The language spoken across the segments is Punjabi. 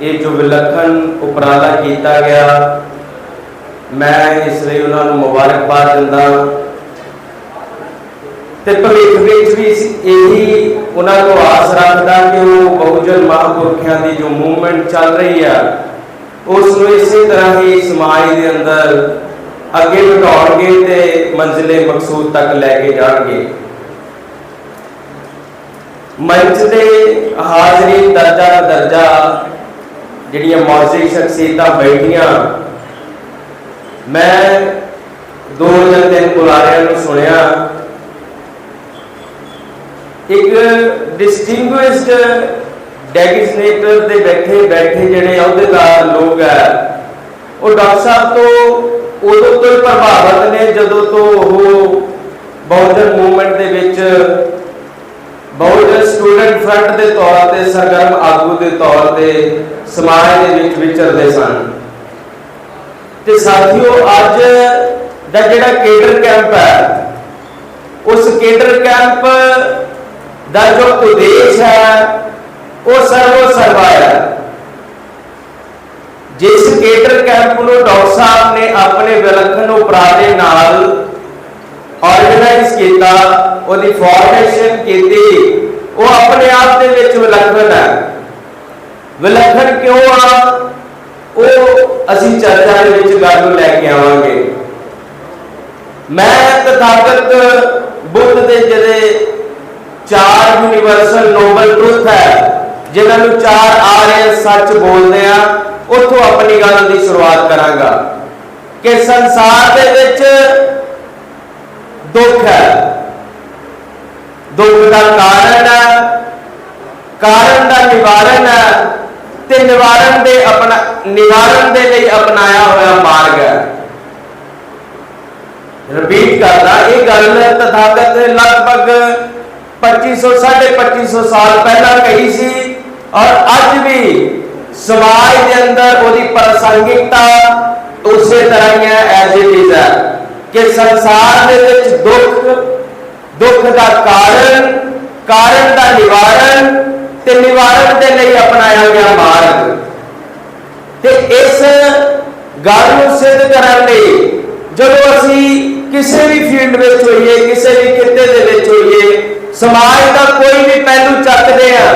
ਇਹ ਜੋ ਵਿਲੱਖਣ ਉਪਰਾਲਾ ਕੀਤਾ ਗਿਆ, ਮੈਂ ਇਸ ਲਈ ਉਹਨਾਂ ਨੂੰ ਮੁਬਾਰਕਬਾਦ ਦਿੰਦਾ ਤੇ ਭਵਿੱਖ ਵਿੱਚ ਵੀ ਇਹੀ ਉਹਨਾਂ ਤੋਂ ਆਸ ਰੱਖਦਾ ਕਿ ਉਹ ਬਹੁਜਨ ਮਹਾਂਪੁਰਖਿਆਂ ਦੀ ਜੋ ਮੂਵਮੈਂਟ ਚੱਲ ਰਹੀ ਆ ਉਸ ਨੂੰ ਇਸੇ ਤਰ੍ਹਾਂ ਹੀ ਸਮਾਜ ਦੇ ਅੰਦਰ ਅੱਗੇ ਵਧਾਉਣਗੇ ਤੇ ਮੰਜ਼ਿਲੇ ਮਕਸੂਦ ਤੱਕ ਲੈ ਕੇ ਜਾਣਗੇ। ਮੰਚ ਦੇ ਹਾਜ਼ਰੀ ਦਰਜਾ ਦਰਜਾ ਜਿਹੜੀਆਂ ਮੌਜੂਦ ਸ਼ਖਸੀਅਤਾਂ ਬੈਠੀਆਂ। ਮੈਂ ਦੋ ਜਾਂ ਤਿੰਨ ਬੁਲਾਰਿਆਂ ਨੂੰ ਸੁਣਿਆ। ਇੱਕ ਡਿਸਟਿੰਗੁਇਸ਼ਡ ਡੈਗਿਸਨੇਟਰ ਦੇ ਬੈਠੇ ਬੈਠੇ ਜਿਹੜੇ ਅਹੁਦੇਦਾਰ ਲੋਕ ਹੈ। ਉਹ ਡਾਕਟਰ ਸਾਹਿਬ ਤੋਂ ਉਦੋਂ ਤੋਂ ਪ੍ਰਭਾਵਿਤ ਨੇ, ਜਦੋਂ ਤੋਂ ਉਹ ਬਹੁਜਨ ਮੂਵਮੈਂਟ ਦੇ ਵਿੱਚ ਬਹੁਜਨ ਸਟੂਡੈਂਟ ਫਰੰਟ ਦੇ ਤੌਰ ਤੇ ਸਰਗਰਮ ਆਗੂ ਦੇ ਤੌਰ ਤੇ ਸਮਾਜ ਦੇ ਵਿੱਚ ਵਿਚਰਦੇ ਸਨ। ਤੇ ਸਾਥੀਓ ਅੱਜ ਦਾ ਜਿਹੜਾ ਕੇਡਰ ਕੈਂਪ ਹੈ ਉਸ ਕੇਡਰ ਕੈਂਪ ਦਾ ਜੋ ਉਦੇਸ਼ ਹੈ ਉਹ ਸਰਵ ਸਰਵਾ ਹੈ। ਜਿਸ ਕੇਡਰ ਕੈਂਪ ਨੂੰ ਡਾਕਟਰ ਸਾਹਿਬ ਨੇ ਆਪਣੇ ਵਿਲੱਖਣ ਉਪਰਾਲੇ ਨਾਲ ਆਰਗੇਨਾਈਜ਼ ਕੀਤਾ ਉਹਦੀ ਫਾਰਮੇਸ਼ਨ ਕੀਤੀ ਉਹ ਆਪਣੇ ਆਪ ਦੇ ਵਿੱਚ ਵਿਲੱਖਣ ਹੈ। ਵਿਲੱਖਣ ਕਿਉਂ ਆ? ਉਹ ਅਸੀਂ ਚਰਚਾ ਦੇ ਵਿੱਚ ਗੱਲ ਨੂੰ ਲੈ ਕੇ ਆਵਾਂਗੇ। ਮੈਂ ਤਥਾਗਤ ਬੁੱਧ ਦੇ ਜਿਹੜੇ ਚਾਰ ਯੂਨੀਵਰਸਲ ਨੋਬਲ ਟਰੂਥ ਹੈ ਜਿਨ੍ਹਾਂ ਨੂੰ ਚਾਰ ਆਰਿਆ ਸੱਚ ਬੋਲਦੇ ਆ, ਉੱਥੋਂ ਆਪਣੀ ਗੱਲ ਦੀ ਸ਼ੁਰੂਆਤ ਕਰਾਂਗਾ। ਕਿ ਸੰਸਾਰ ਦੇ ਵਿੱਚ ਦੁੱਖ ਹੈ ਦੁੱਖ ਦਾ ਕਾਰਨ ਹੈ, ਕਾਰਨ ਦਾ ਨਿਵਾਰਨ ਹੈ ਤੇ ਨਿਵਾਰਨ ਦੇ ਆਪਣਾ, ਨਿਵਾਰਨ ਦੇ ਲਈ ਅਪਣਾਇਆ ਹੋਇਆ ਮਾਰਗ ਹੈ। ਰਿਪੀਟ ਕਰਦਾ, ਇਹ ਗੱਲ ਤਥਾਗਤ ਨੇ ਲਗਭਗ 2500 2500 ਸਾਲ ਪਹਿਲਾਂ ਕਹੀ ਸੀ ਔਰ ਅੱਜ ਵੀ ਸਮਾਜ ਦੇ ਅੰਦਰ ਉਹਦੀ ਪ੍ਰਸੰਗਿਕਤਾ ਉਸੇ ਤਰ੍ਹਾਂ ਹੀ ਹੈ ਐਜ਼ ਇਟ ਇਜ਼ ਹੈ ਕਿ ਸੰਸਾਰ ਦੇ ਵਿੱਚ ਦੁੱਖ ਦੁੱਖ ਦਾ ਕਾਰਨ ਕਾਰਨ ਦਾ ਨਿਵਾਰਨ ਤੇ ਨਿਵਾਰਨ ਦੇ ਲਈ ਅਪਣਾਇਆ ਗਿਆ ਮਾਰਗ। ਤੇ ਇਸ ਗੱਲ ਨੂੰ ਸਿੱਧ ਕਰਨ ਲਈ ਜਦੋਂ ਅਸੀਂ ਕਿਸੇ ਵੀ ਫੀਲਡ ਵਿੱਚ ਹੋਈਏ, ਕਿਸੇ ਵੀ ਕਿੱਤੇ ਦੇ ਵਿੱਚ ਹੋਈਏ, ਸਮਾਜ ਦਾ ਕੋਈ ਵੀ ਪਹਿਲੂ ਚੱਕਦੇ ਆ,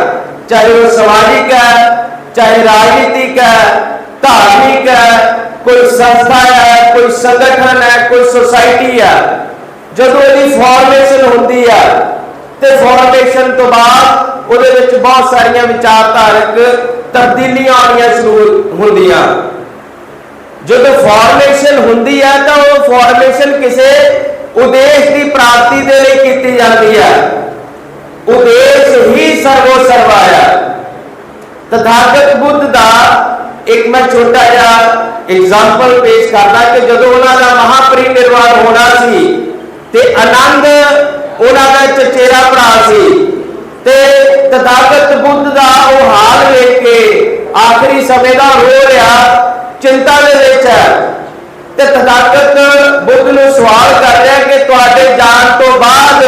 ਚਾਹੇ ਉਹ ਸਮਾਜਿਕ ਹੈ, ਚਾਹੇ ਰਾਜਨੀਤਿਕ ਹੈ, ਧਾਰਮਿਕ ਹੈ, ਕੋਈ ਸੰਸਥਾ ਹੈ, ਕੋਈ ਸੰਗਠਨ ਹੈ, ਕੋਈ ਸੁਸਾਇਟੀ ਹੈ ਜਦੋਂ ਇਹਦੀ ਫਾਰਮੇਸ਼ਨ ਹੁੰਦੀ ਆ, ਤੇ ਫਾਰਮੇਸ਼ਨ ਤੋਂ ਬਾਅਦ ਉਹਦੇ ਵਿੱਚ ਬਹੁਤ ਸਾਰੀਆਂ ਵਿਚਾਰਧਾਰਕ ਤਬਦੀਲੀਆਂ ਆਉਣੀਆਂ ਸ਼ੁਰੂ ਹੁੰਦੀਆਂ। ਜਦੋਂ ਫਾਰਮੇਸ਼ਨ ਹੁੰਦੀ ਹੈ ਤਾਂ ਉਹ ਫਾਰਮੇਸ਼ਨ ਕਿਸੇ ਉਦੇਸ਼ ਦੀ ਪ੍ਰਾਪਤੀ ਦੇ ਲਈ ਕੀਤੀ ਜਾਂਦੀ ਹੈ ਉਦੇਸ਼ ਹੀ ਸਰਵੋ ਸਰਵਾਇਆ ਤਥਾਗਤ ਬੁੱਧ ਦਾ ਇੱਕ ਮੈਂ ਛੋਟਾ ਜਿਹਾ ਐਗਜ਼ਾਮਪਲ ਪੇਸ਼ ਕਰਦਾ ਕਿ ਜਦੋਂ ਉਹਨਾਂ ਦਾ ਮਹਾਪਰਿਨਿਰਵਾਣ ਹੋਣਾ ਸੀ ਤੇ ਆਨੰਦ ਉਹਨਾਂ ਦਾ ਚਚੇਰਾ ਭਰਾ ਸੀ। ਤੇ ਤਥਾਗਤ ਬੁੱਧ ਦਾ ਉਹ ਹਾਲ ਵੇਖ ਕੇ ਆਖਰੀ ਸਮੇਂ ਦਾ ਰੋ ਰਿਹਾ ਚਿੰਤਾ ਦੇ ਵਿੱਚ ਹੈ। ਤੇ ਤਥਾਗਤ ਬੁੱਧ ਨੂੰ ਸਵਾਲ ਕਰ ਰਿਹਾ ਕਿ ਤੁਹਾਡੇ ਜਾਣ ਤੋਂ ਬਾਅਦ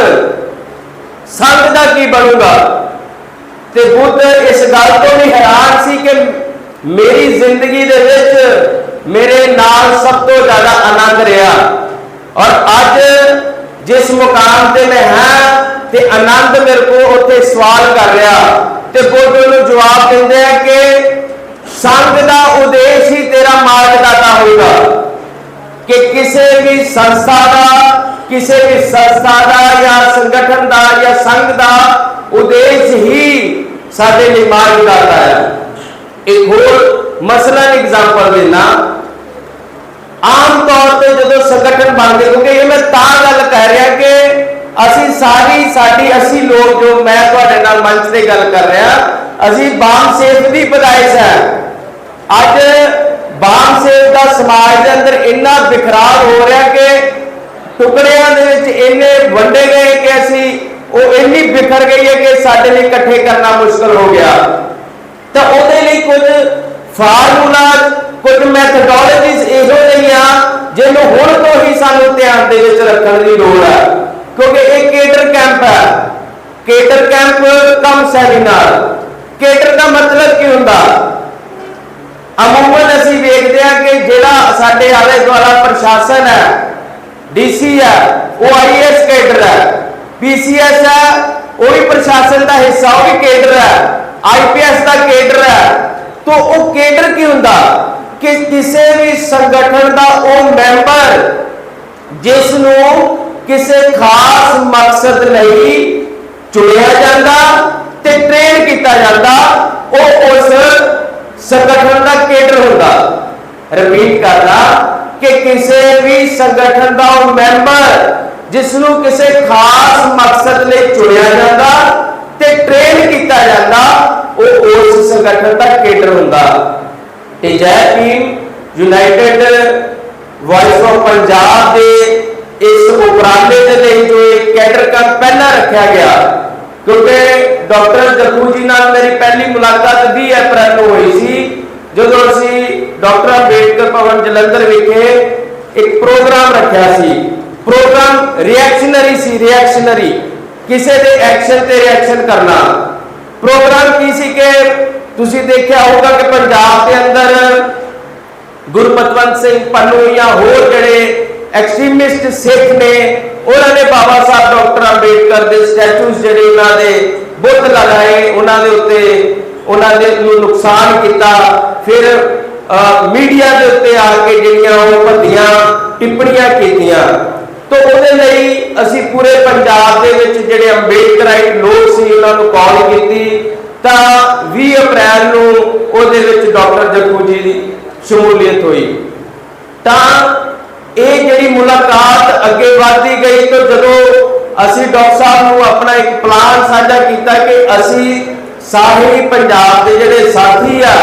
ਸੰਗ ਦਾ ਕੀ ਬਣੂਗਾ? ਤੇ ਬੁੱਧ ਇਸ ਗੱਲ ਤੋਂ ਵੀ ਹੈਰਾਨ ਸੀ ਕਿ ਮੇਰੀ ਜ਼ਿੰਦਗੀ ਦੇ ਵਿੱਚ ਮੇਰੇ ਨਾਲ ਸਭ ਤੋਂ ਜ਼ਿਆਦਾ ਆਨੰਦ ਰਿਹਾ। ਔਰ ਅੱਜ ਜਿਸ ਮੁਕਾਮ ਤੇ ਮੈਂ ਹਾਂ ਤੇ ਆਨੰਦ ਮੇਰੇ ਕੋ ਉੱਥੇ ਸਵਾਲ ਕਰ ਰਿਹਾ ਤੇ ਬੁੱਧ ਨੂੰ ਜਵਾਬ ਦਿੰਦੇ ਆ ਕਿ ਸੰਗ ਦਾ ਉਦੇਸ਼ ਹੀ ਤੇਰਾ ਮਾਰਗਦਾਤਾ ਹੋਏਗਾ ਕਿ ਕਿਸੇ ਵੀ ਸੰਸਥਾ ਦਾ, ਕਿਸੇ ਵੀ ਸੰਸਥਾ ਦਾ ਜਾਂ ਸੰਗਠਨ ਦਾ ਜਾਂ ਸੰਘ ਦਾ ਉਦੇਸ਼ ਹੀ ਸਾਡੇ ਲਈ ਮਾਰਗਦਾਤਾ ਹੈ। ਇੱਕ ਹੋਰ ਮਸਲਾ ਐਗਜ਼ਾਮਪਲ ਦੇਣਾ ਆਮ ਤੌਰ ਤੇ ਜਦੋਂ ਸੰਗਠਨ ਬਣਦੇ ਕਿਉਂਕਿ ਇਹ ਮੈਂ ਤਾਂ ਗੱਲ ਕਹਿ ਰਿਹਾ ਕਿ ਅਸੀਂ ਸਾਰੀ ਸਾਡੀ, ਅਸੀਂ ਲੋਕ ਜੋ ਮੈਂ ਤੁਹਾਡੇ ਨਾਲ ਮੰਚ ਤੇ ਗੱਲ ਕਰ ਰਿਹਾ, ਅਸੀਂ ਬਾਮ ਸੇਫ ਦੀ ਪਦਾਇਸ਼ ਹੈ। ਅੱਜ ਬਾਮ ਸੇਫ ਦਾ ਸਮਾਜ ਦੇ ਅੰਦਰ ਇੰਨਾ ਬਿਖਰਾਵ ਹੋ ਰਿਹਾ ਕਿ ਟੁਕੜਿਆਂ ਦੇ ਵਿੱਚ ਇੰਨੇ ਵੰਡੇ ਗਏ ਕਿ ਅਸੀਂ, ਉਹ ਇੰਨੀ ਬਿਖਰ ਗਈ ਹੈ ਕਿ ਸਾਡੇ ਲਈ ਇਕੱਠੇ ਕਰਨਾ ਮੁਸ਼ਕਲ ਹੋ ਗਿਆ। ਤਾਂ ਉਹਦੇ ਲਈ ਕੁਝ ਫਾਰਮੂਲਾ ਕੁਝ ਮੈਥਡੋਲੋਜੀਜ਼ ਇਹੋ ਜਿਹੀਆਂ ਜਿਹਨੂੰ ਹੁਣ ਤੋਂ ਹੀ ਸਾਨੂੰ ਧਿਆਨ ਦੇ ਵਿੱਚ ਰੱਖਣ ਦੀ ਲੋੜ ਹੈ। ਕਿਉਂਕਿ ਇਹ ਕੇਡਰ ਕੈਂਪ ਹੈ। Cadre camp cum seminar cadre ਦਾ ਮਤਲਬ ਕੀ ਹੁੰਦਾ? ਕਿ ਜਿਹੜਾ ਸਾਡੇ ਆਲੇ ਦੁਆਲਾ ਪ੍ਰਸ਼ਾਸਨ ਹੈ ਡੀਸੀ ਹੈ, ਉਹ ਆਈਐਸ ਕੇਡਰ ਹੈ। ਪੀਸੀਐਸ ਹੈ, ਉਹ ਵੀ ਪ੍ਰਸ਼ਾਸਨ ਦਾ ਹਿੱਸਾ, ਉਹ ਵੀ ਕੇਡਰ ਹੈ। ਆਈਪੀਐਸ ਦਾ ਕੇਡਰ ਹੈ। ਤੋਂ ਉਹ ਕੇਡਰ ਕੀ ਹੁੰਦਾ? ਕਿ ਕਿਸੇ ਵੀ ਸੰਗਠਨ ਦਾ ਉਹ ਮੈਂਬਰ ਜਿਸ ਨੂੰ ਕਿਸੇ ਖਾਸ ਮਕਸਦ ਲਈ ਚੁਣਿਆ ਜਾਂਦਾ ਤੇ ਟ੍ਰੇਨ ਕੀਤਾ ਜਾਂਦਾ, ਉਹ ਉਸ ਸੰਗਠਨ ਦਾ ਕੇਡਰ ਹੁੰਦਾ। ਰਿਪੀਟ ਕਰਦਾ ਕਿ ਕਿਸੇ ਵੀ ਸੰਗਠਨ ਦਾ ਉਹ ਮੈਂਬਰ ਜਿਸ ਨੂੰ ਕਿਸੇ ਖਾਸ ਮਕਸਦ ਲਈ ਚੁਣਿਆ ਜਾਂਦਾ ਤੇ ਟ੍ਰੇਨ ਕੀਤਾ ਜਾਂਦਾ, ਉਹ ਉਸ ਸੰਗਠਨ ਦਾ ਕੇਡਰ ਹੁੰਦਾ। ਤੇ Jai Bhim United Voice of Punjab ਦੇ ਇਸ ਉਪਰਾਲੇ ਦੇ ਲਈ ਜੋ ਇਹ ਕੈਡਰ ਕੈਂਪ ਪਹਿਲਾਂ ਰੱਖਿਆ ਗਿਆ, ਕਿਉਂਕਿ ਡਾਕਟਰ ਜੱਗੂ ਜੀ ਨਾਲ ਮੇਰੀ ਪਹਿਲੀ ਮੁਲਾਕਾਤ 20 ਅਪ੍ਰੈਲ ਨੂੰ ਹੋਈ ਸੀ, ਜਦੋਂ ਅਸੀਂ ਡਾਕਟਰ ਅੰਬੇਡਕਰ ਭਵਨ ਜਲੰਧਰ ਵਿਖੇ ਇੱਕ ਪ੍ਰੋਗਰਾਮ ਰੱਖਿਆ ਸੀ। ਪ੍ਰੋਗਰਾਮ ਰਿਐਕਸ਼ਨਰੀ ਸੀ ਰਿਐਕਸ਼ਨਰੀ ਕਿਸੇ ਦੇ ਐਕਸ਼ਨ ਤੇ ਰਿਐਕਸ਼ਨ ਕਰਨਾ। ਪ੍ਰੋਗਰਾਮ ਕੀ ਸੀ ਕਿ ਤੁਸੀਂ ਦੇਖਿਆ ਹੋਊਗਾ ਕਿ ਪੰਜਾਬ ਦੇ ਅੰਦਰ ਗੁਰਪਤਵੰਤ ਸਿੰਘ ਪੰਨੂ ਜਾਂ ਹੋਰ ਜਿਹੜੇ ਐਕਸਟ੍ਰੀਮਿਸਟ ਸਿੱਖ ਨੇ, ਉਹਨਾਂ ਨੇ ਬਾਬਾ ਸਾਹਿਬ ਡਾਕਟਰ ਅੰਬੇਡਕਰ ਦੇ ਸਟੈਚੂਸ ਜਿਹੜੇ ਉਹਨਾਂ ਦੇ ਬੁੱਤ ਲਗਾਏ, ਉਹਨਾਂ ਦੇ ਉੱਤੇ ਉਹਨਾਂ ਦੇ ਨੂੰ ਨੁਕਸਾਨ ਕੀਤਾ। ਫਿਰ ਮੀਡੀਆ ਦੇ ਉੱਤੇ ਆ ਕੇ ਜਿਹੜੀਆਂ ਉਹ ਭੱਦੀਆਂ ਟਿੱਪਣੀਆਂ ਕੀਤੀਆਂ। ਤੋਂ ਉਹਦੇ ਲਈ ਅਸੀਂ ਪੂਰੇ ਪੰਜਾਬ ਦੇ ਵਿੱਚ ਜਿਹੜੇ ਅੰਬੇਡਕਰਾਈਟ ਲੋਕ ਸੀ, ਉਹਨਾਂ ਨੂੰ ਕਾਲ ਕੀਤੀ। ਤਾਂ 20 ਅਪ੍ਰੈਲ ਨੂੰ ਉਹਦੇ ਵਿੱਚ ਡਾਕਟਰ ਜੱਗੂ ਜੀ ਦੀ ਸ਼ਮੂਲੀਅਤ ਹੋਈ। ਤਾਂ ਇਹ ਜਿਹੜੀ ਮੁਲਾਕਾਤ ਅੱਗੇ ਵਧਦੀ ਗਈ ਤਾਂ ਜਦੋਂ ਅਸੀਂ ਡਾਕਟਰ ਸਾਹਿਬ ਨੂੰ ਆਪਣਾ ਇੱਕ ਪਲਾਨ ਸਾਂਝਾ ਕੀਤਾ ਕਿ ਅਸੀਂ ਸਾਰੇ ਪੰਜਾਬ ਦੇ ਜਿਹੜੇ ਸਾਥੀ ਆ,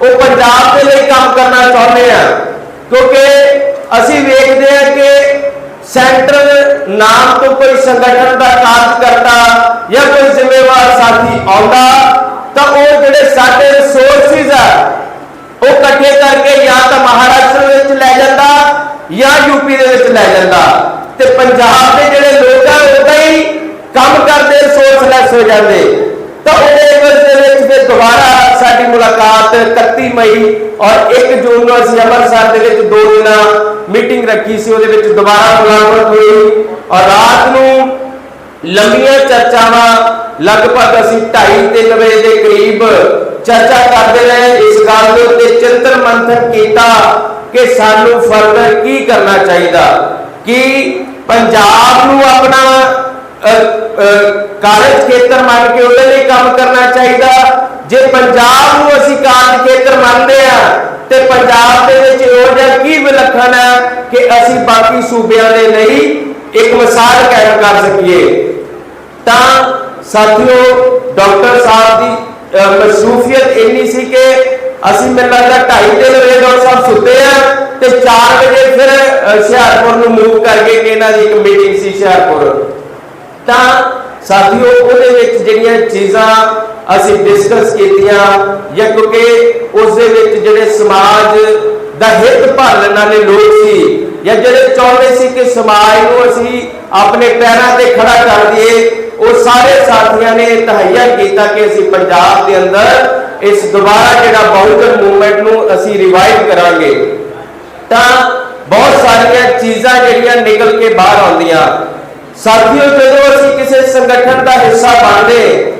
ਉਹ ਪੰਜਾਬ ਦੇ ਲਈ ਕੰਮ ਕਰਨਾ ਚਾਹੁੰਦੇ ਆ। ਕਿਉਂਕਿ ਅਸੀਂ ਵੇਖਦੇ ਆ ਕਿ ਸੈਂਟਰ ਨਾਮ ਤੋਂ ਕੋਈ ਸੰਗਠਨ ਦਾ ਕਾਰਜ ਕਰਦਾ ਜਾਂ ਕੋਈ ਜ਼ਿੰਮੇਵਾਰ ਸਾਥੀ ਆਉਂਦਾ ਤਾਂ ਉਹ ਜਿਹੜੇ ਸਾਡੇ ਰਿਸੋਰਸਿਸ ਆ, ਉਹ ਇਕੱਠੇ ਕਰਕੇ ਜਾਂ ਤਾਂ ਮਹਾਰਾਸ਼ਟਰ ਵਿੱਚ ਲੈ ਜਾਂਦਾ ਜਾਂ ਯੂਪੀ ਦੇ ਵਿੱਚ ਲੈ ਜਾਂਦਾ। ਤੇ ਪੰਜਾਬ ਦੇ ਜਿਹੜੇ ਲੋਕ ਆ, ਉਦਾਂ ਹੀ ਕੰਮ ਕਰਦੇ ਰਿਸੋਰਸਲੈਸ ਹੋ ਜਾਂਦੇ। ਤਾਂ ਉਹਦੇ ਵਿੱਚ ਦੇ ਵਿੱਚ ਫਿਰ ਦੁਬਾਰਾ ਸਾਡੀ ਮੁਲਾਕਾਤ 31 ਮਈ ਔਰ 1 ਜੂਨ ਨੂੰ ਅਸੀਂ ਅੰਮ੍ਰਿਤਸਰ ਦੇ ਵਿੱਚ ਦੋ ਦਿਨਾਂ ਮੀਟਿੰਗ ਰੱਖੀ ਸੀ, ਉਹਦੇ ਵਿੱਚ ਦੁਬਾਰਾ ਮੁਲਾਕਾਤ ਹੋਈ। ਔਰ ਰਾਤ ਨੂੰ ਲੰਬੀਆਂ ਚਰਚਾਵਾਂ, ਲਗਭਗ ਅਸੀਂ 2:30 3 ਵਜੇ ਦੇ ਕਰੀਬ ਚਰਚਾ ਕਰਦੇ ਰਹੇ। ਇਸ ਗੱਲ ਦੇ ਉੱਤੇ ਚਿੰਤਨ ਮੰਥਨ ਕੀਤਾ ਕਿ ਸਾਨੂੰ ਫਰਦਰ ਕੀ ਕਰਨਾ ਚਾਹੀਦਾ। ਕਿ ਪੰਜਾਬ ਨੂੰ ਆਪਣਾ ਕਾਰਜ ਖੇਤਰ ਮੰਨ ਕੇ ਉਹਦੇ ਲਈ ਕੰਮ ਕਰਨਾ ਚਾਹੀਦਾ? ਜੇ ਪੰਜਾਬ ਨੂੰ ਅਸੀਂ ਕਾਰਜ ਖੇਤਰ ਮੰਨਦੇ ਆ, ਤੇ ਪੰਜਾਬ ਦੇ ਵਿੱਚ ਇਹੋ ਜਿਹਾ ਕੀ ਵਿਲੱਖਣ ਹੈ ਕਿ ਅਸੀਂ ਬਾਕੀ ਸੂਬਿਆਂ ਦੇ ਲਈ ਇੱਕ ਮਿਸਾਲ ਕਾਇਮ ਕਰ ਸਕੀਏ? ਤਾਂ ਸਾਥੀਓ ਡਾਕਟਰ ਸਾਹਿਬ ਦੀ ਅ, ਮਸਰੂਫੀਅਤ ਇੰਨੀ ਸੀ ਕਿ ਅਸੀਂ ਮੈਨੂੰ ਲੱਗਦਾ 2:30 ਤਿੰਨ ਵਜੇ ਡਾਕਟਰ ਸਾਹਿਬ ਸੁੱਤੇ ਆ ਤੇ 4 ਵਜੇ ਫਿਰ ਹੁਸ਼ਿਆਰਪੁਰ ਨੂੰ ਮੂਵ ਕਰਕੇ ਇਹਨਾਂ ਦੀ ਇੱਕ ਮੀਟਿੰਗ ਸੀ ਹੁਸ਼ਿਆਰਪੁਰ। ਤਾਂ ਸਾਥੀਓ ਉਹਦੇ ਵਿੱਚ ਜਿਹੜੀਆਂ ਚੀਜ਼ਾਂ ਅਸੀਂ ਡਿਸਕਸ ਕੀਤੀਆਂ ਜਾਂ ਕਿਉਂਕਿ ਉਸ ਦੇ ਵਿੱਚ ਜਿਹੜੇ ਸਮਾਜ ਦਾ ਹਿੱਤ ਭਾਲਣ ਵਾਲੇ ਲੋਕ ਸੀ ਜਾਂ ਜਿਹੜੇ ਚਾਹੁੰਦੇ ਸੀ ਕਿ ਸਮਾਜ ਨੂੰ ਅਸੀਂ ਆਪਣੇ ਪੈਰਾਂ ਤੇ ਖੜਾ ਕਰ ਦਈਏ ਉਹ ਸਾਰੇ ਸਾਥੀਆਂ ਨੇ ਤਹਈਆ ਕੀਤਾ ਕਿ ਅਸੀਂ ਪੰਜਾਬ ਦੇ ਅੰਦਰ ਇਸ ਦੁਬਾਰਾ ਜਿਹੜਾ ਬਹੁਜਨ ਮੂਵਮੈਂਟ ਨੂੰ ਅਸੀਂ ਰਿਵਾਈਵ ਕਰਾਂਗੇ। ਤਾਂ ਬਹੁਤ ਸਾਰੀਆਂ ਚੀਜ਼ਾਂ ਜਿਹੜੀਆਂ ਨਿਕਲ ਕੇ ਬਾਹਰ ਆਉਂਦੀਆਂ। ਸਾਥੀਓ, ਜਦੋਂ ਅਸੀਂ ਕਿਸੇ ਸੰਗਠਨ ਦਾ ਹਿੱਸਾ ਬਣਦੇ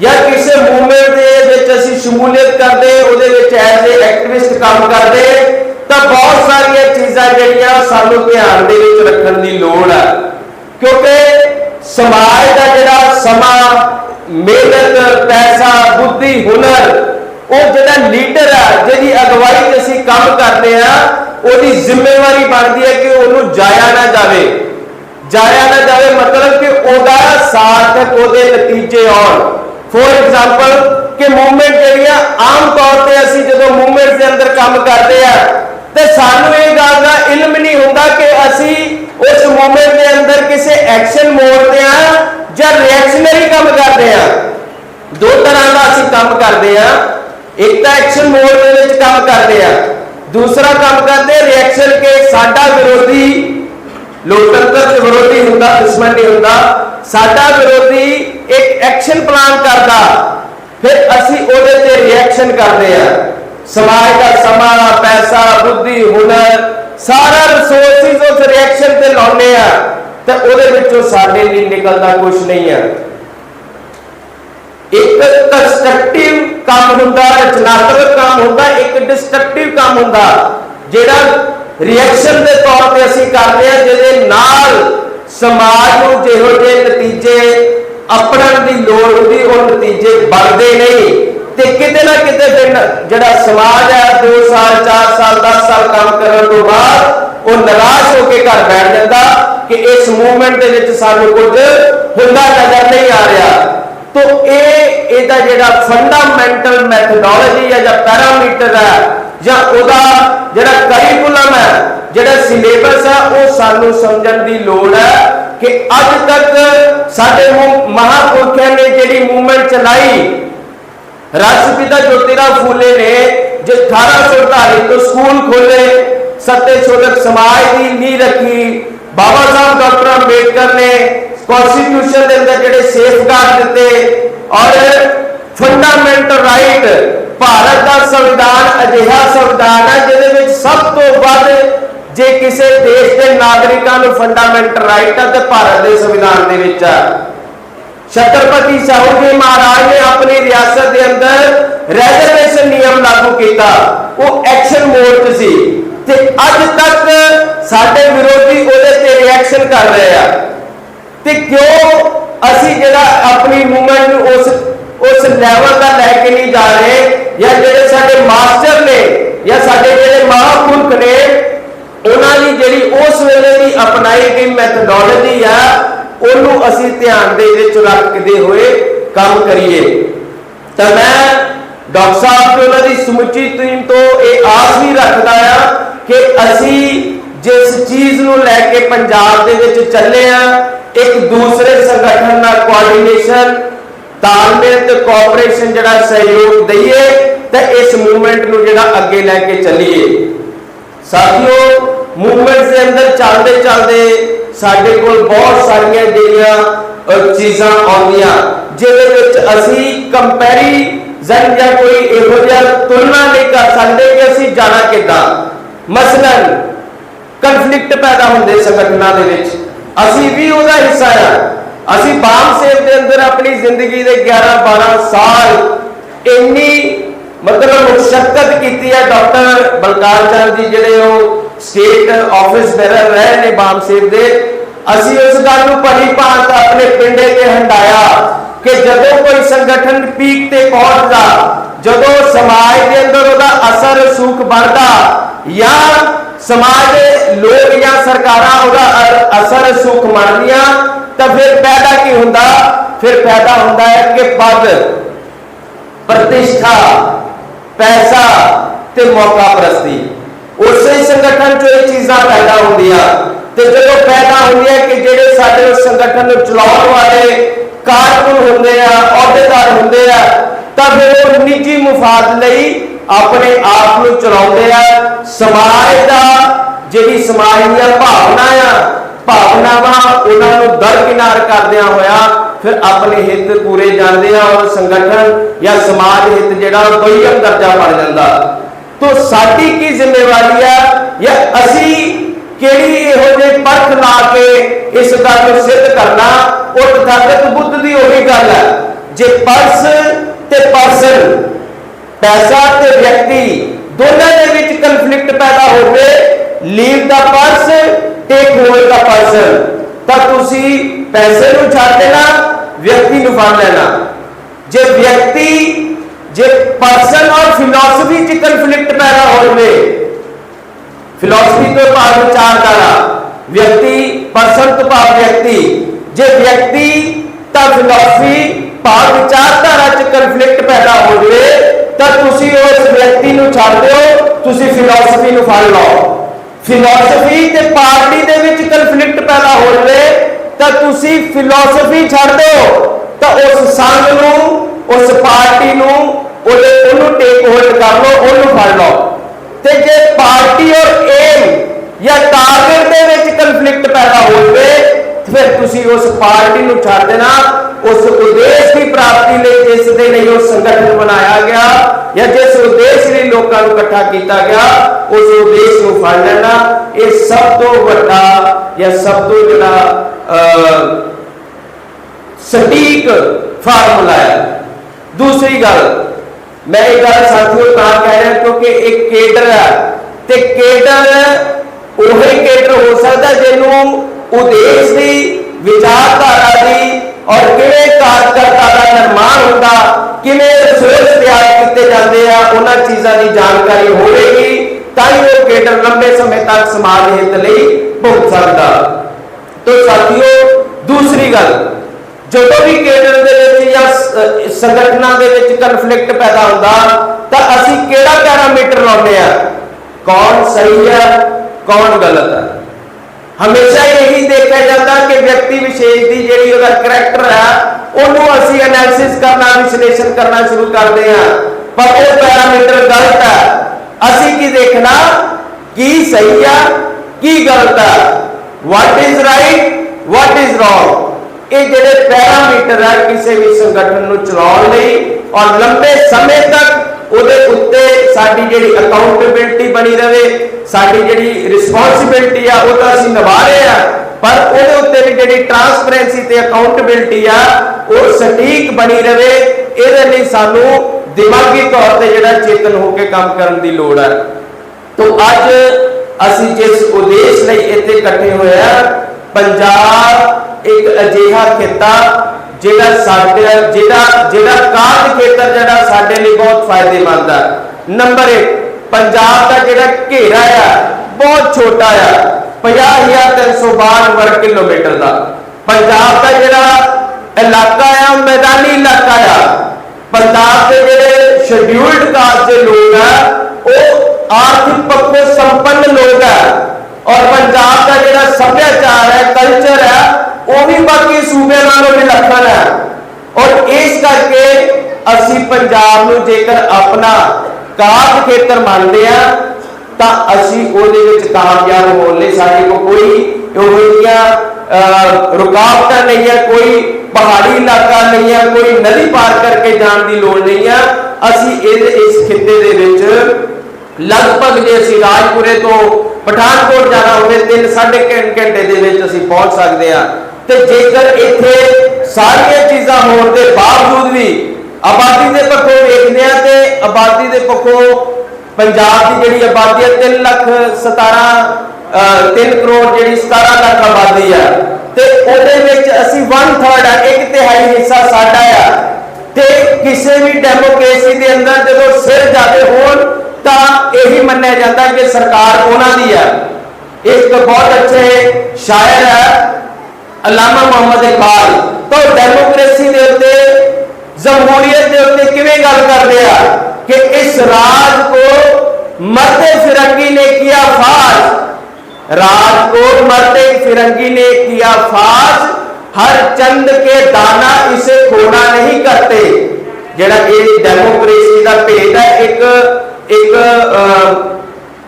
ਜਾਂ ਕਿਸੇ ਮੂਵਮੈਂਟ ਦੇ ਵਿੱਚ ਅਸੀਂ ਸ਼ਮੂਲੀਅਤ ਕਰਦੇ, ਉਹਦੇ ਵਿੱਚ ਐਜ਼ ਏ ਐਕਟਿਵਿਸਟ ਕੰਮ ਕਰਦੇ, ਤਾਂ ਬਹੁਤ ਸਾਰੀਆਂ ਚੀਜ਼ਾਂ ਜਿਹੜੀਆਂ ਸਾਨੂੰ ਧਿਆਨ ਦੇ ਵਿੱਚ ਰੱਖਣ ਦੀ ਲੋੜ ਹੈ ਕਿਉਂਕਿ ਸਮਾਜ ਦਾ ਜਿਹੜਾ ਸਮਾਂ, ਮਿਹਨਤ, ਪੈਸਾ, ਬੁੱਧੀ, ਹੁਨਰ, ਉਹ ਜਿਹੜਾ ਲੀਡਰ ਹੈ ਜਿਹਦੀ ਅਗਵਾਈ 'ਚ ਅਸੀਂ ਕੰਮ ਕਰਦੇ ਆ, ਉਹਦੀ ਜ਼ਿੰਮੇਵਾਰੀ ਬਣਦੀ ਹੈ ਕਿ ਉਹਨੂੰ ਜਾਇਆ ਨਾ ਜਾਵੇ। ਜਾਇਆ ਨਾ ਜਾਵੇ ਮਤਲਬ ਕਿ ਉਹਦਾ ਸਾਰਥਕ ਉਹਦੇ ਨਤੀਜੇ ਆਉਣ। ਫੋਰ ਐਗਜ਼ਾਮਪਲ ਕਿ ਮੂਵਮੈਂਟ ਜਿਹੜੀਆਂ ਆਮ ਤੌਰ ਤੇ ਅਸੀਂ ਜਦੋਂ ਮੂਵਮੈਂਟ ਦੇ ਅੰਦਰ ਕੰਮ ਕਰਦੇ ਆ, ਤੇ ਸਾਨੂੰ ਇਹ ਗੱਲ ਦਾ ਇਲਮ ਨਹੀਂ ਹੁੰਦਾ ਕਿ ਅਸੀਂ ਉਸ ਮੂਵਮੈਂਟ ਦੇ ਅੰਦਰ ਕਿਸੇ ਐਕਸ਼ਨ ਮੋਡ ਤੇ ਆ ਜਾਂ ਰਿਐਕਸ਼ਨਰੀ ਕੰਮ ਕਰਦੇ ਆ। ਦੋ ਤਰ੍ਹਾਂ ਦਾ ਅਸੀਂ ਕੰਮ ਕਰਦੇ ਆ। ਇੱਕ ਤਾਂ ਐਕਸ਼ਨ ਮੋਡ ਦੇ ਵਿੱਚ ਕੰਮ ਕਰਦੇ ਆ। ਦੂਸਰਾ ਕੰਮ ਕਰਦੇ ਰਿਐਕਸ਼ਨ ਕੇ ਸਾਡਾ ਵਿਰੋਧੀ ਲੋਕਤੰਤਰ ਦੇ ਵਿਰੋਧੀ ਹੁੰਦਾ, ਦੁਸ਼ਮਣ ਨਹੀਂ ਹੁੰਦਾ। ਸਾਡਾ ਵਿਰੋਧੀ ਇੱਕ ਐਕਸ਼ਨ ਪਲਾਨ ਕਰਦਾ। ਫਿਰ ਅਸੀਂ ਉਹਦੇ ਤੇ ਰਿਐਕਸ਼ਨ ਕਰਦੇ ਆ। ਸਮਾਜ ਦਾ ਸਮਾਂ, ਪੈਸਾ, ਬੁੱਧੀ, ਹੁਨਰ ਸਾਰਾ ਰਿਸੋਰਸਿਸ ਉਸ ਰਿਐਕਸ਼ਨ ਤੇ ਲਾਉਨੇ ਆ। ਤੇ ਉਹਦੇ ਵਿੱਚੋਂ ਸਾਡੇ ਲਈ ਨਿਕਲਦਾ ਕੁਝ ਨਹੀਂ ਆ। ਇੱਕ ਕੰਸਟਰਕਟਿਵ ਕੰਮ ਹੁੰਦਾ, ਰਚਨਾਤਮਕ ਕੰਮ ਹੁੰਦਾ, ਇੱਕ ਡਿਸਟਰਕਟਿਵ ਕੰਮ ਹੁੰਦਾ, ਜਿਹੜਾ ਰਿਐਕਸ਼ਨ ਦੇ ਤੌਰ ਤੇ ਅਸੀਂ ਕਰਦੇ ਆ, ਜਿਹਦੇ ਨਾਲ ਸਮਾਜ ਨੂੰ ਜਿਹੋ ਜਿਹੇ ਨਤੀਜੇ ਅਪਣਨ ਦੀ ਲੋੜ ਹੁੰਦੀ, ਉਹ ਨਤੀਜੇ ਬਣਦੇ ਨਹੀਂ। ਤੇ ਕਿਤੇ ਨਾ ਕਿਤੇ ਫਿਰ ਜਿਹੜਾ ਸਮਾਜ ਹੈ 2 ਸਾਲ 4 ਸਾਲ 10 ਸਾਲ ਕੰਮ ਕਰਨ ਤੋਂ ਬਾਅਦ ਉਹ ਨਿਰਾਸ਼ ਹੋ ਕੇ ਘਰ ਬੈਠ ਜਾਂਦਾ ਕਿ ਇਸ ਮੂਵਮੈਂਟ ਦੇ ਵਿੱਚ ਸਾਨੂੰ ਕੁਝ ਹੁੰਦਾ ਨਜ਼ਰ ਨਹੀਂ ਆ ਰਿਹਾ। ਤੋ ਇਹ, ਇਹਦਾ ਜਿਹੜਾ ਫੰਡਾਮੈਂਟਲ ਮੈਥਡੋਲੋਜੀ ਹੈ ਜਾਂ ਪੈਰਾਮੀਟਰ ਹੈ ਜਾਂ ਉਹਦਾ ਜਿਹੜਾ ਕਰਿਕੂਲਮ ਹੈ, ਜਿਹੜਾ ਸਿਲੇਬਸ ਹੈ, ਉਹ ਸਾਨੂੰ ਸਮਝਣ ਦੀ ਲੋੜ ਹੈ ਕਿ ਅੱਜ ਤੱਕ ਸਾਡੇ ਮੁ- ਮਹਾਂਪੁਰਖਾਂ ਨੇ ਜਿਹੜੀ ਮੂਵਮੈਂਟ ਚਲਾਈ ਰਾਸ਼ਟਰਪਿਤਾ ਜੋਤੀਰਾਓ ਫੂਲੇ ਨੇ, ਜੇ 1848 ਤੋਂ ਸਕੂਲ ਖੋਲੇ ਸੱਤਿਆਸ਼ੋਧਕ ਸਮਾਜ ਦੀ ਨੀਂਹ ਰੱਖੀ। ਬਾਬਾ ਸਾਹਿਬ ਡਾਕਟਰ ਅੰਬੇਡਕਰ ਨੇ ਕਨਸਟੀਟਿਊਸ਼ਨ ਦੇ ਅੰਦਰ ਜਿਹੜੇ ਸੇਫਗਾਰਡ ਦਿੱਤੇ ਔਰ ਫੰਡਾਮੈਂਟਲ ਰਾਈਟ ਭਾਰਤ ਦਾ ਸੰਵਿਧਾਨ ਅਜਿਹਾ ਸੰਵਿਧਾਨ ਹੈ ਜਿਹਦੇ ਵਿੱਚ ਸਭ ਤੋਂ ਵੱਧ ਜੇ ਕਿਸੇ ਦੇਸ਼ ਦੇ ਨਾਗਰਿਕਾਂ ਨੂੰ ਫੰਡਾਮੈਂਟਲ ਰਾਈਟ ਹੈ, ਤਾਂ ਭਾਰਤ ਦੇ ਸੰਵਿਧਾਨ ਦੇ ਵਿੱਚ ਹੈ। ਛਤਰਪਤੀ ਸਾਹੂ ਜੀ ਮਹਾਰਾਜ ਨੇ ਆਪਣੀ ਰਿਆਸਤ ਦੇ ਅੰਦਰ ਰੈਜ਼ਰਵੇਸ਼ਨ ਨਿਯਮ ਲਾਗੂ ਕੀਤਾ। ਉਹ ਐਕਸ਼ਨ ਮੋਡ 'ਚ ਸੀ। ਤੇ ਅੱਜ ਤੱਕ ਸਾਡੇ ਵਿਰੋਧੀ ਉਹਦੇ ਤੇ ਰਿਐਕਸ਼ਨ ਕਰ ਰਹੇ ਆ। ਤੇ ਕਿਉਂ ਅਸੀਂ ਜਿਹੜਾ ਆਪਣੀ ਮੂਵਮੈਂਟ ਨੂੰ ਉਸ ਉਸ ਲੈਵਲ ਦਾ ਲੈ ਕੇ ਨਹੀਂ ਜਾ ਰਹੇ, ਜਾਂ ਜਿਹੜੇ ਸਾਡੇ ਮਾਸਟਰ ਨੇ, ਜਾਂ ਸਾਡੇ ਜਿਹੜੇ ਮਹਾਂਪੁਰਖ ਨੇ, ਉਹਨਾਂ ਦੀ ਜਿਹੜੀ ਉਸ ਵੇਲੇ ਦੀ ਅਪਣਾਈ ਗਈ ਮੈਥਡੋਲੋਜੀ ਆ ਉਹਨੂੰ ਅਸੀਂ ਧਿਆਨ ਦੇ ਵਿੱਚ ਰੱਖਦੇ ਹੋਏ ਕੰਮ ਕਰੀਏ। ਤਾਂ ਮੈਂ ਡਾਕਟਰ ਸਾਹਿਬ ਤੇ ਉਹਨਾਂ ਦੀ ਸਮੁੱਚੀ ਟੀਮ ਤੋਂ ਇਹ ਆਸ ਵੀ ਰੱਖਦਾ ਆ ਕਿ ਅਸੀਂ ਜਿਸ ਚੀਜ਼ ਨੂੰ ਲੈ ਕੇ ਪੰਜਾਬ ਦੇ ਵਿੱਚ ਚੱਲੇ ਆ, ਇੱਕ ਦੂਸਰੇ ਸੰਗਠਨ ਨਾਲ ਕੋਆਰਡੀਨੇਸ਼ਨ ਤਾਲਮੇਲ ਤੇ ਕੋਆਪਰੇਸ਼ਨ ਜਿਹੜਾ ਸਹਿਯੋਗ ਦਈਏ ਤੇ ਇਸ ਮੂਵਮੈਂਟ ਨੂੰ ਜਿਹੜਾ ਅੱਗੇ ਲੈ ਕੇ ਚੱਲੀਏ। ਸਾਥੀਓ ਮੂਵਮੈਂਟ ਦੇ ਅੰਦਰ ਚੱਲਦੇ ਚੱਲਦੇ ਸਾਡੇ ਕੋਲ ਬਹੁਤ ਸਾਰੀਆਂ ਜਿਹੜੀਆਂ ਚੀਜ਼ਾਂ ਆਉਂਦੀਆਂ, ਜਿਹਦੇ ਵਿੱਚ ਅਸੀਂ ਕੰਪੈਰੀਜ਼ਨ ਜਾਂ ਕੋਈ ਇਹੋ ਜਿਹਾ ਤੁਲਨਾ ਨਹੀਂ ਕਰ ਸਕਦੇ ਕਿ ਅਸੀਂ ਜਾਣਾ ਕਿੱਦਾਂ। ਮਸਲਨ ਕਨਫਲਿਕਟ ਪੈਦਾ ਹੁੰਦੇ ਸੰਗਠਨਾਂ ਦੇ ਵਿੱਚ। ਅਸੀਂ ਵੀ ਉਹਦਾ ਹਿੱਸਾ ਆ। ਅਸੀਂ ਬਾਮ ਸੇਵ ਦੇ ਅੰਦਰ ਆਪਣੀ ਜ਼ਿੰਦਗੀ ਦੇ 11 12 ਸਾਲ ਇੰਨੀ ਮਤਲਬ ਮੁਸ਼ਕਲ ਕੀਤੀ ਹੈ ਡਾਕਟਰ ਬਲਕਾਰ ਚੰਦ ਜੀ ਜਿਹੜੇ ਉਹ ਸਟੇਟ ਆਫਿਸ ਬੇਰਰ ਰਹੇ ਨੇ ਬਾਮ ਸੇਵ ਦੇ। ਅਸੀਂ ਉਸ ਗੱਲ ਨੂੰ ਭਲੀ ਭਾਂਤ ਆਪਣੇ ਪਿੰਡੇ ਤੇ ਹੰਡਾਇਆ ਕਿ ਜਦੋਂ ਕੋਈ ਸੰਗਠਨ ਪੀਕ ਤੇ ਪਹੁੰਚਦਾ, ਜਦੋਂ ਸਮਾਜ ਦੇ ਅੰਦਰ ਉਹਦਾ ਅਸਰ ਸੂਖ ਬਣਦਾ ਜਾਂ ਸਮਾਜ ਦੇ ਲੋਕ ਜਾਂ ਸਰਕਾਰਾਂ ਉਹਦਾ ਅਸਰ ਸੁਖ ਮੰਨਦੀਆਂ, ਤਾਂ ਫਿਰ ਪੈਦਾ ਕੀ ਹੁੰਦਾ? ਫਿਰ ਪੈਦਾ ਹੁੰਦਾ ਹੈ ਕਿ ਪਦ, ਪ੍ਰਤਿਸ਼ਠਾ, ਪੈਸਾ ਤੇ ਮੌਕਾ ਪ੍ਰਸਤੀ। ਉਸੇ ਹੀ ਸੰਗਠਨ ਚੋਂ ਇਹ ਚੀਜ਼ਾਂ ਪੈਦਾ ਹੁੰਦੀਆਂ। ਤੇ ਜਦੋਂ ਪੈਦਾ ਹੁੰਦੀਆਂ ਕਿ ਜਿਹੜੇ ਸਾਡੇ ਉਸ ਸੰਗਠਨ ਨੂੰ ਚਲਾਉਣ ਵਾਲੇ ਕਾਰਕੁਨ ਹੁੰਦੇ ਆ, ਅਹੁਦੇਦਾਰ ਹੁੰਦੇ ਆ, ਤਾਂ ਫਿਰ ਉਹ ਨਿੱਜੀ ਮੁਫਾਦ ਲਈ ਆਪਣੇ ਆਪ ਨੂੰ ਚਲਾਉਂਦੇ ਆ। ਸਮਾਜ ਦਾ ਜਿਹੜੀ ਸਮਾਜ ਦੀਆਂ ਭਾਵਨਾ ਆ, ਭਾਵਨਾਵਾਂ ਉਹਨਾਂ ਨੂੰ ਦਰਕਿਨਾਰ ਕਰਦਿਆਂ ਹੋਇਆ ਫਿਰ ਆਪਣੇ ਹਿੱਤ ਪੂਰੇ ਜਾਂਦੇ ਆ ਔਰ ਸੰਗਠਨ ਜਾਂ ਸਮਾਜ ਹਿੱਤ ਜਿਹੜਾ ਉਹ ਦੁਇਮ ਦਰਜਾ ਬਣ ਜਾਂਦਾ। ਤੋ ਸਾਡੀ ਕੀ ਜ਼ਿੰਮੇਵਾਰੀ ਆ? ਜਾਂ ਅਸੀਂ ਕਿਹੜੀ ਇਹੋ ਜਿਹੀ ਪਰਖ ਲਾ ਕੇ ਇਸ ਗੱਲ ਨੂੰ ਸਿੱਧ ਕਰਨਾ? ਉਹ ਤਥਾਗਤ ਬੁੱਧ ਦੀ ਉਹੀ ਗੱਲ ਹੈ ਜੇ ਪਰਸ ਤੇ ਪਰਸਨ, ਪੈਸਾ ਤੇ ਵਿਅਕਤੀ ਦੋਨਾਂ ਦੇ ਵਿੱਚ ਕਨਫਲਿਕਟ ਪੈਦਾ ਹੋਵੇ, ਲੀਵ ਦਾ ਪਰਸ ਟੇਕ ਹੋਲਡ ਦਾ ਪਰਸਨ ਤਾਂ ਤੁਸੀਂ ਪੈਸੇ ਨੂੰ ਛੱਡ ਦੇਣਾ, ਵਿਅਕਤੀ ਨੂੰ ਫੜ ਲੈਣਾ। ਜੇ ਵਿਅਕਤੀ ਜੇ ਪਰਸਨ ਔਰ ਫਿਲਾਸਫੀ ਚ ਕਨਫਲਿਕਟ ਪੈਦਾ ਹੋਵੇ ਫਿਲਾਸਫੀ ਤੋਂ ਭਾਵ ਵਿਚਾਰਧਾਰਾ ਵਿਅਕਤੀ ਪਰਸਨ ਤੋਂ ਭਾਵ ਵਿਅਕਤੀ, ਜੇ ਵਿਅਕਤੀ ਤਾਂ ਫਿਲਾਸਫੀ ਭਾਵ ਵਿਚਾਰਧਾਰਾ ਚ ਕਨਫਲਿਕਟ ਪੈਦਾ ਹੋ ਜਾਵੇ, ਤਾਂ ਤੁਸੀਂ ਉਸ ਵਿਅਕਤੀ ਨੂੰ ਛੱਡ ਦਿਓ, ਤੁਸੀਂ ਫਿਲਾਸਫੀ ਨੂੰ ਫੜ ਲਓ। ਫਿਲਾਸਫੀ ਤੇ ਪਾਰਟੀ ਦੇ ਵਿੱਚ ਕਨਫਲਿਕਟ ਪੈਦਾ ਹੋ ਜਾਵੇ, ਤਾਂ ਤੁਸੀਂ ਫਿਲਾਸਫੀ ਛੱਡ ਦਿਓ, ਤਾਂ ਉਸ ਸੰਘ ਨੂੰ, ਉਸ ਪਾਰਟੀ ਨੂੰ ਉਹਦੇ ਉਹਨੂੰ ਟੇਕ ਹੋਲਡ ਕਰ ਲਓ ਉਹਨੂੰ ਫੜ ਲਓ। ਤੇ ਜੇ ਪਾਰਟੀ ਔਰ ਏਮ ਜਾਂ ਟਾਰਗੇਟ ਦੇ ਵਿੱਚ ਕਨਫਲਿਕਟ ਪੈਦਾ ਹੋ ਜਾਵੇ ਫਿਰ ਤੁਸੀਂ ਉਸ ਪਾਰਟੀ ਨੂੰ ਛੱਡ ਦੇਣਾ। ਉਸ ਉਦੇਸ਼ ਦੀ ਪ੍ਰਾਪਤੀ ਲਈ ਜਿਸ ਦੇ ਲਈ ਉਹ ਸੰਗਠਨ ਬਣਾਇਆ ਗਿਆ ਜਾਂ ਜਿਸ ਉਦੇਸ਼ ਲਈ ਲੋਕਾਂ ਨੂੰ ਇਕੱਠਾ ਕੀਤਾ ਗਿਆ ਉਸ ਉਦੇਸ਼ ਨੂੰ ਫੜ ਲੈਣਾ। ਇਹ ਸਭ ਤੋਂ ਵੱਡਾ ਜਾਂ ਸਭ ਤੋਂ ਜਿਹੜਾ ਅਹ, ਸਟੀਕ ਫਾਰਮੂਲਾ ਹੈ। ਦੂਸਰੀ ਗੱਲ ਮੈਂ ਇਹ ਗੱਲ ਸਾਥੀਓ ਤਾਂ ਕਹਿ ਰਿਹਾ ਕਿਉਂਕਿ ਇੱਕ ਕੇਡਰ ਹੈ ਤੇ ਕੇਡਰ ਉਹੀ ਕੇਡਰ ਹੋ ਸਕਦਾ ਜਿਹਨੂੰ ਉਦੇਸ਼ ਦੀ, ਵਿਚਾਰਧਾਰਾ ਦੀ ਔਰ ਕਿਵੇਂ ਕਾਰਜਕਰਤਾ ਦਾ ਨਿਰਮਾਣ ਹੁੰਦਾ, ਕਿਵੇਂ ਰਿਸੋਰਸ ਤਿਆਰ ਕੀਤੇ ਜਾਂਦੇ ਆ, ਉਹਨਾਂ ਚੀਜ਼ਾਂ ਦੀ ਜਾਣਕਾਰੀ ਹੋਵੇਗੀ, ਤਾਂ ਹੀ ਉਹ ਕੇਡਰ ਲੰਬੇ ਸਮੇਂ ਤੱਕ ਸਮਾਜ ਹਿੱਤ ਲਈ ਪਹੁੰਚ ਸਕਦਾ। ਤੋ ਸਾਥੀਓ, ਦੂਸਰੀ ਗੱਲ ਜਦੋਂ ਵੀ ਕੇਡਰ ਦੇ ਵਿੱਚ ਜਾਂ ਸੰਗਠਨਾਂ ਦੇ ਵਿੱਚ ਕਨਫਲਿਕਟ ਪੈਦਾ ਹੁੰਦਾ, ਤਾਂ ਅਸੀਂ ਕਿਹੜਾ ਪੈਰਾਮੀਟਰ ਲਾਉਂਦੇ ਆ ਕੌਣ ਸਹੀ ਹੈ, ਕੌਣ ਗਲਤ ਹੈ? ਹਮੇਸ਼ਾ ਇਹੀ ਦੇਖਿਆ ਜਾਂਦਾ ਕਿ ਵਿਅਕਤੀ ਵਿਸ਼ੇਸ਼ ਦੀ ਜਿਹੜੀ ਉਹਦਾ ਕਰੈਕਟਰ ਹੈ, ਉਹਨੂੰ ਅਸੀਂ ਐਨਾਲਿਸਿਸ ਕਰਨਾ, ਵਿਸ਼ਲੇਸ਼ਣ ਕਰਨਾ ਸ਼ੁਰੂ ਕਰਦੇ ਹਾਂ। ਪਰ ਉਹ ਪੈਰਾਮੀਟਰ ਗਲਤ ਹੈ। ਅਸੀਂ ਕੀ ਦੇਖਣਾ? ਕੀ ਸਹੀ ਆ ਕੀ ਗਲਤ ਆ what is right what is wrong ਇਹ ਜਿਹੜੇ ਪੈਰਾਮੀਟਰ ਹੈ ਕਿਸੇ ਵੀ ਸੰਗਠਨ ਨੂੰ ਚਲਾਉਣ ਲਈ, ਔਰ ਲੰਬੇ ਸਮੇਂ ਤੱਕ ਉਹਦੇ ਉੱਤੇ ਸਾਡੀ ਜਿਹੜੀ ਅਕਾਊਂਟੇਬਿਲਟੀ ਬਣੀ ਰਵੇ, ਸਾਡੀ ਜਿਹੜੀ ਰਿਸਪੌਂਸਿਬਿਲਟੀ ਆ, ਉਹ ਤਾਂ ਅਸੀਂ ਨਿਭਾ ਰਹੇ ਆ, ਪਰ ਉਹਦੇ ਉੱਤੇ ਵੀ ਜਿਹੜੀ ਟਰਾਂਸਪੇਰੈਂਸੀ ਤੇ ਅਕਾਊਂਟੇਬਿਲਟੀ ਆ, ਉਹ ਸਟੀਕ ਬਣੀ ਰਵੇ, ਇਹਦੇ ਲਈ ਸਾਨੂੰ ਦਿਮਾਗੀ ਤੌਰ ਤੇ ਜਿਹੜਾ ਚੇਤਨ ਹੋ ਕੇ ਕੰਮ ਕਰਨ ਦੀ ਲੋੜ ਹੈ ਤੋ ਅੱਜ ਅਸੀਂ ਜਿਸ ਉਦੇਸ਼ ਲਈ ਇੱਥੇ ਇਕੱਠੇ ਹੋਏ ਆ ਪੰਜਾਬ ਇੱਕ ਅਜਿਹਾ ਖੇਤਾ ਜਿਹੜਾ ਸਾਡੇ ਜਿਹੜਾ ਜਿਹੜਾ ਕਾਰਜ ਖੇਤਰ ਜਿਹੜਾ ਸਾਡੇ ਲਈ ਬਹੁਤ ਫਾਇਦੇਮੰਦ ਹੈ ਨੰਬਰ 1 ਪੰਜਾਬ ਦਾ ਜਿਹੜਾ ਘੇਰਾ ਆ, ਬਹੁਤ ਛੋਟਾ ਆ। 50362 ਵਰਗ ਕਿਲੋਮੀਟਰ ਦਾ। ਪੰਜਾਬ ਦਾ ਜਿਹੜਾ ਇਲਾਕਾ ਆ ਮੈਦਾਨੀ ਇਲਾਕਾ ਆ। ਪੰਜਾਬ ਦੇ ਜਿਹੜੇ ਸ਼ਡਿਊਲਡ ਕਾਸਟ ਦੇ ਲੋਕ ਆ, ਉਹ ਆਰਥਿਕ ਪੱਖੋਂ ਸੰਪੰਨ ਲੋਕ ਆ। ਔਰ ਪੰਜਾਬ ਦਾ ਜਿਹੜਾ ਸੱਭਿਆਚਾਰ ਹੈ ਕਲਚਰ ਹੈ ਉਹ ਵੀ ਬਾਕੀ ਸੂਬਿਆਂ ਨਾਲੋਂ ਵਿਲੱਖਣ ਹੈ। ਔਰ ਇਸ ਕਰਕੇ ਅਸੀਂ ਪੰਜਾਬ ਨੂੰ ਜੇਕਰ ਆਪਣਾ ਕਾਰਜ ਖੇਤਰ ਮੰਨਦੇ ਆ ਤਾਂ ਅਸੀਂ ਉਹਦੇ ਵਿੱਚ ਕਾਮਯਾਬ ਹੋਣ ਲਈ ਸਾਡੇ ਕੋਲ ਕੋਈ ਇਹੋ ਜਿਹੀਆਂ ਅਹ, ਰੁਕਾਵਟਾਂ ਨਹੀਂ ਹੈ ਕੋਈ ਪਹਾੜੀ ਇਲਾਕਾ ਨਹੀਂ ਹੈ ਕੋਈ ਨਦੀ ਪਾਰ ਕਰਕੇ ਜਾਣ ਦੀ ਲੋੜ ਨਹੀਂ ਹੈ। ਅਸੀਂ ਇਹਦੇ ਇਸ ਖਿੱਤੇ ਦੇ ਵਿੱਚ ਲਗਭਗ ਜੇ ਅਸੀਂ ਰਾਜਪੁਰੇ ਤੋਂ ਪਠਾਨਕੋਟ ਜਾਣਾ ਹੋਵੇ 3 ਘੰਟੇ ਦੇ ਵਿੱਚ ਅਸੀਂ ਪਹੁੰਚ ਸਕਦੇ ਹਾਂ। ਤੇ ਜੇਕਰ ਇੱਥੇ ਸਾਰੀਆਂ ਚੀਜ਼ਾਂ ਹੋਣ ਦੇ ਬਾਵਜੂਦ ਵੀ ਆਬਾਦੀ ਦੇ ਪੱਖੋਂ ਵੇਖਦੇ ਆ ਤੇ ਆਬਾਦੀ ਦੇ ਪੱਖੋਂ ਪੰਜਾਬ ਦੀ ਜਿਹੜੀ ਆਬਾਦੀ ਹੈ 3 ਲੱਖ 17 3 ਕਰੋੜ ਜਿਹੜੀ 17 ਲੱਖ ਆਬਾਦੀ ਆ ਤੇ ਉਹਦੇ ਵਿੱਚ ਅਸੀਂ 1/3 ਆ, ਇੱਕ ਤਿਹਾਈ ਹਿੱਸਾ ਸਾਡਾ ਆ। ਤੇ ਕਿਸੇ ਵੀ ਡੈਮੋਕ੍ਰੇਸੀ ਦੇ ਅੰਦਰ ਜਦੋਂ ਸਿਰ ਜਾਦੇ ਹੋਣ ਤਾਂ ਇਹੀ ਮੰਨਿਆ ਜਾਂਦਾ ਕਿ ਸਰਕਾਰ ਉਹਨਾਂ ਦੀ ਹੈ। ਇੱਕ ਬਹੁਤ ਅੱਛੇ ਸ਼ਾਇਰ ਹੈ ਅਲਾਮਾ ਮੁਹੰਮਦ ਇਕਬਾਲ। ਤਾਂ ਡੈਮੋਕ੍ਰੇਸੀ ਦੇ ਉੱਤੇ, ਜਮਹੂਰੀਅਤ ਦੇ ਉੱਤੇ ਕਿਵੇਂ ਗੱਲ ਕਰਦੇ ਆ? ਕਿ ਇਸ ਰਾਜ ਕੋ ਮਰਦੇ ਫਿਰੰਗੀ ਨੇ ਕੀਆ ਫਾਜ। ਰਾਜ ਕੋ ਮਰਦੇ ਫਿਰੰਗੀ ਨੇ ਕੀਆ ਫਾਜ। ਹਰ ਚੰਦ ਕੇ ਦਾਣਾ ਇਸੇ ਖੋਣਾ ਨਹੀਂ ਕਰਤੇ। ਜਿਹੜਾ ਇਹ ਡੈਮੋਕ੍ਰੇਸੀ ਦਾ ਭੇਦ ਹੈ, ਇੱਕ एक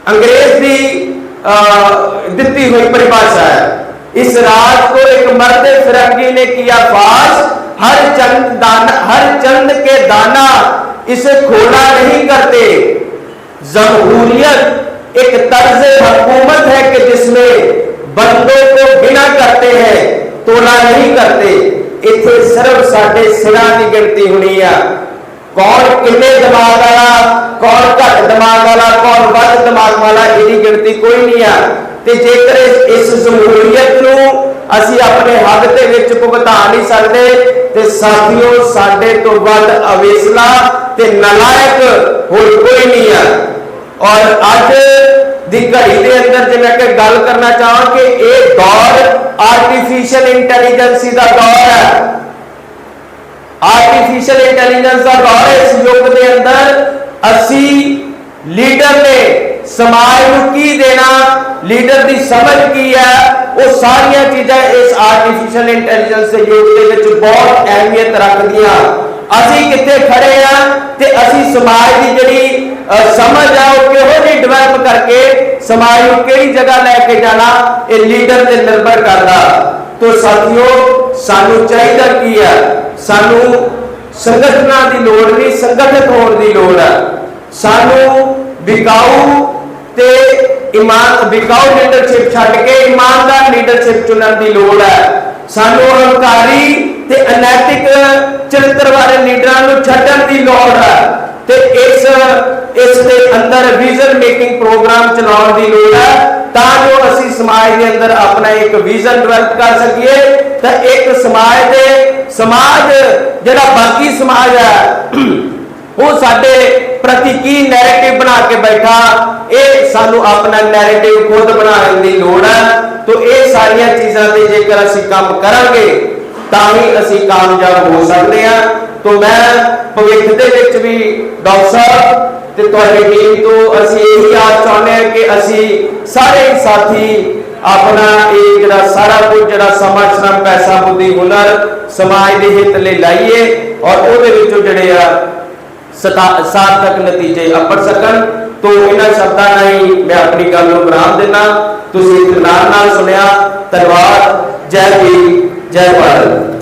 अंग्रेज़ की देती हुई परिभाषा है। इस रात को एक मर्द फिरंगी ने किया फाश हर चंद दाना, हर चंद के दाना इसे खोला नहीं करते। जमहूरियत एक तर्ज हुकूमत है कि जिसमें बंदों को बिना करते हैं, तोला नहीं करते। इतने सिर्फ़ साढ़े सिरा की गिनती होनी है। ਕੌਣ ਕਿੰਨੇ ਦਿਮਾਗ ਵਾਲਾ, ਕੌਣ ਘੱਟ ਦਿਮਾਗ ਵਾਲਾ, ਕੌਣ ਵੱਧ ਦਿਮਾਗ ਵਾਲਾ, ਇਹਦੀ ਗਿਣਤੀ ਕੋਈ ਨਹੀਂ ਆ। ਤੇ ਜੇਕਰ ਇਸ- ਇਸ ਨੂੰ ਅਸੀਂ ਆਪਣੇ ਹੱਦ ਦੇ ਵਿੱਚ ਭੁਗਤਾ ਨਹੀਂ ਸਕਦੇ, ਤੇ ਸਾਥੀਓ, ਸਾਡੇ ਤੋਂ ਵੱਧ ਅਵੇਸਲਾ ਤੇ ਨਲਾਇਕ ਹੋਰ ਕੋਈ ਨਹੀਂ ਆ। ਔਰ ਅੱਜ ਦੀ ਘੜੀ ਦੇ ਅੰਦਰ ਜੇ ਮੈਂ ਕਿ ਗੱਲ ਕਰਨਾ ਚਾਹਾਂ ਕਿ ਇਹ ਦੌਰ ਆਰਟੀਫੀਸ਼ੀਅਲ ਇੰਟੈਲੀਜੈਂਸੀ ਦਾ ਦੌਰ ਹੈ। ਆਰਟੀਫੀਸ਼ੀਅਲ ਇੰਟੈਲੀਜੈਂਸ ਦਾ ਦੌਰ ਇਸ ਯੁੱਗ ਦੇ ਅੰਦਰ ਅਸੀਂ ਲੀਡਰ ਨੇ ਸਮਾਜ ਨੂੰ ਕੀ ਦੇਣਾ ਲੀਡਰ ਦੀ ਸਮਝ ਕੀ ਹੈ, ਉਹ ਸਾਰੀਆਂ ਚੀਜ਼ਾਂ ਇਸ ਆਰਟੀਫੀਸ਼ੀਅਲ ਇੰਟੈਲੀਜੈਂਸ ਦੇ ਯੁੱਗ ਦੇ ਵਿੱਚ ਬਹੁਤ ਅਹਿਮੀਅਤ ਰੱਖਦੀਆਂ। ਅਸੀਂ ਕਿੱਥੇ ਖੜੇ ਆ ਤੇ ਅਸੀਂ ਸਮਾਜ ਦੀ ਜਿਹੜੀ ਸਮਝ ਆ, ਉਹ ਕਿਹੋ ਜਿਹੀ ਡਿਵੈਲਪ ਕਰਕੇ ਸਮਾਜ ਨੂੰ ਕਿਹੜੀ ਜਗ੍ਹਾ ਲੈ ਕੇ ਜਾਣਾ, ਇਹ ਲੀਡਰ ਤੇ ਨਿਰਭਰ ਕਰਦਾ। ਤੋ ਸਾਥੀਓ, ਸਾਨੂੰ ਚਾਹੀਦਾ ਕੀ ਹੈ? ਸਾਨੂੰ ਸੰਗਠਨਾਂ ਦੀ ਲੋੜ ਨਹੀਂ, ਸੰਗਠਿਤ ਹੋਣ ਦੀ ਲੋੜ ਹੈ। ਸਾਨੂੰ ਵਿਕਾਊ ਤੇ ਇਮਾਨ, ਵਿਕਾਊ ਲੀਡਰਸ਼ਿਪ ਛੱਡ ਕੇ ਇਮਾਨਦਾਰ ਲੀਡਰਸ਼ਿਪ ਚੁਣਨ ਦੀ ਲੋੜ ਹੈ। ਸਾਨੂੰ ਹੰਕਾਰੀ ਤੇ ਅਨੈਤਿਕ ਚਰਿੱਤਰ ਵਾਲੇ ਲੀਡਰਾਂ ਨੂੰ ਛੱਡਣ ਦੀ ਲੋੜ ਹੈ। ਤੇ ਇਸ ਇਸ ਦੇ ਅੰਦਰ ਵਿਜ਼ਨ ਮੇਕਿੰਗ ਪ੍ਰੋਗਰਾਮ ਚਲਾਉਣ ਦੀ ਲੋੜ ਹੈ ਤਾਂ ਜੋ ਅਸੀਂ ਸਮਾਜ ਦੇ ਅੰਦਰ ਆਪਣਾ ਇੱਕ ਵਿਜ਼ਨ ਡਿਵੈਲਪ ਕਰ ਸਕੀਏ। ਤਾਂ ਇੱਕ ਸਮਾਜ ਦੇ ਸਮਾਜ ਜਿਹੜਾ ਬਾਕੀ ਸਮਾਜ ਹੈ, ਉਹ ਸਾਡੇ ਪ੍ਰਤੀ ਕੀ ਨੈਰੇਟਿਵ ਬਣਾ ਕੇ ਬੈਠਾ, ਇਹ ਸਾਨੂੰ ਆਪਣਾ ਨੈਰੇਟਿਵ ਖੁਦ ਬਣਾਉਣ ਦੀ ਲੋੜ ਹੈ। ਤੋਂ ਇਹ ਸਾਰੀਆਂ ਚੀਜ਼ਾਂ ਤੇ ਜੇਕਰ ਅਸੀਂ ਕੰਮ ਕਰਾਂਗੇ, ਤਾਂ ਹੀ ਅਸੀਂ ਕਾਮਯਾਬ ਹੋ ਸਕਦੇ ਹਾਂ। ਤੋਂ ਮੈਂ ਭਵਿੱਖ ਦੇ ਵਿੱਚ ਵੀ ਡਾਕਟਰ ਸਾਹਿਬ ਤੇ ਤੁਹਾਡੀ ਟੀਮ ਤੋਂ ਅਸੀਂ ਇਹੀ ਆਸ ਚਾਹੁੰਦੇ ਹਾਂ ਕਿ ਅਸੀਂ ਸਾਰੇ ਸਾਥੀ ਆਪਣਾ ਇਹ ਜਿਹੜਾ ਸਾਰਾ ਕੁਝ ਜਿਹੜਾ ਸਮਾਂ ਸ਼ਰਮ ਪੈਸਾ ਬੁੱਧੀ ਹੁਨਰ ਸਮਾਜ ਦੇ ਹਿੱਤ ਲਈ ਲਾਈਏ ਔਰ ਉਹਦੇ ਵਿੱਚੋਂ ਜਿਹੜੇ ਆ ਸਾਰਥਕ ਨਤੀਜੇ ਅੱਪੜ ਸਕਣ, ਤੋਂ ਇਹਨਾਂ ਸ਼ਬਦਾਂ ਨਾਲ ਹੀ ਮੈਂ ਆਪਣੀ ਗੱਲ ਨੂੰ ਵਿਰਾਮ ਦਿੰਦਾ। ਤੁਸੀਂ ਨਾਲ ਨਾਲ ਸੁਣਿਆ ਧੰਨਵਾਦ ਜੈ ਭੀਮ, ਜੈ ਭਾਰਤ।